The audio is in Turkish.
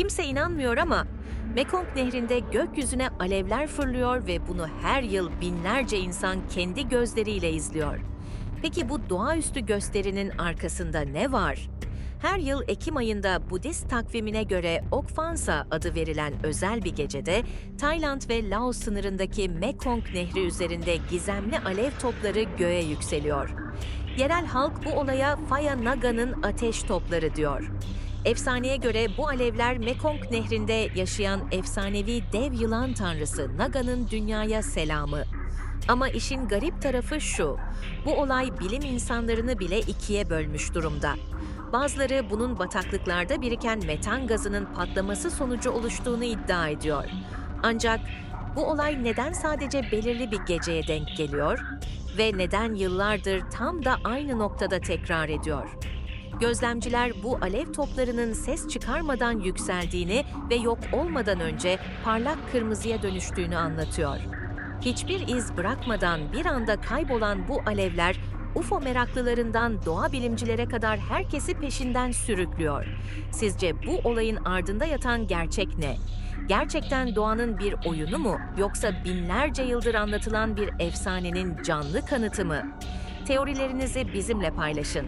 Kimse inanmıyor ama Mekong Nehri'nde gökyüzüne alevler fırlıyor ve bunu her yıl binlerce insan kendi gözleriyle izliyor. Peki bu doğaüstü gösterinin arkasında ne var? Her yıl Ekim ayında Budist takvimine göre Okfansa adı verilen özel bir gecede Tayland ve Laos sınırındaki Mekong Nehri üzerinde gizemli alev topları göğe yükseliyor. Yerel halk bu olaya Phaya Naga'nın ateş topları diyor. Efsaneye göre bu alevler Mekong Nehri'nde yaşayan efsanevi dev yılan tanrısı Naga'nın dünyaya selamı. Ama işin garip tarafı şu, bu olay bilim insanlarını bile ikiye bölmüş durumda. Bazıları bunun bataklıklarda biriken metan gazının patlaması sonucu oluştuğunu iddia ediyor. Ancak bu olay neden sadece belirli bir geceye denk geliyor ve neden yıllardır tam da aynı noktada tekrar ediyor? Gözlemciler bu alev toplarının ses çıkarmadan yükseldiğini ve yok olmadan önce parlak kırmızıya dönüştüğünü anlatıyor. Hiçbir iz bırakmadan bir anda kaybolan bu alevler UFO meraklılarından doğa bilimcilere kadar herkesi peşinden sürüklüyor. Sizce bu olayın ardında yatan gerçek ne? Gerçekten doğanın bir oyunu mu yoksa binlerce yıldır anlatılan bir efsanenin canlı kanıtı mı? Teorilerinizi bizimle paylaşın.